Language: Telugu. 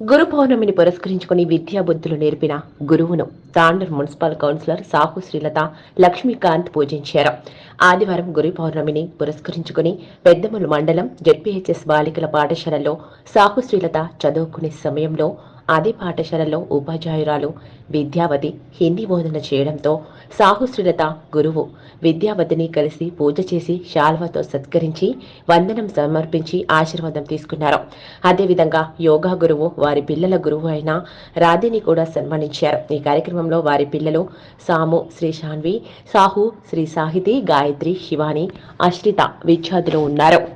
గురు పౌర్ణమిని పురస్కరించుకుని విద్యా బుద్ధులు నేర్పిన గురువును తాండూర్ మున్సిపల్ కౌన్సిలర్ సాహు శ్రీలత లక్ష్మీకాంత్ పూజించారు. ఆదివారం గురు పౌర్ణమిని పురస్కరించుకుని పెద్దములు మండలం జెడ్పీహెచ్ఎస్ బాలికల పాఠశాలలో సాహు శ్రీలత చదువుకునే సమయంలో అదే పాఠశాలలో ఉపాధ్యాయురాలు విద్యావతి హిందీ బోధన చేయడంతో సాహుశ్రీలత గురువు. విద్యావతిని కలిసి పూజ చేసి శాల్వాతో సత్కరించి వందనం సమర్పించి ఆశీర్వాదం తీసుకున్నారు. అదేవిధంగా యోగా గురువు వారి పిల్లల గురువు అయిన రాధిని కూడా సన్మానించారు. ఈ కార్యక్రమంలో వారి పిల్లలు సాము శ్రీ శాన్వి సాహు శ్రీ సాహితి గాయత్రి శివాని అశ్రిత విద్యార్థులు ఉన్నారు.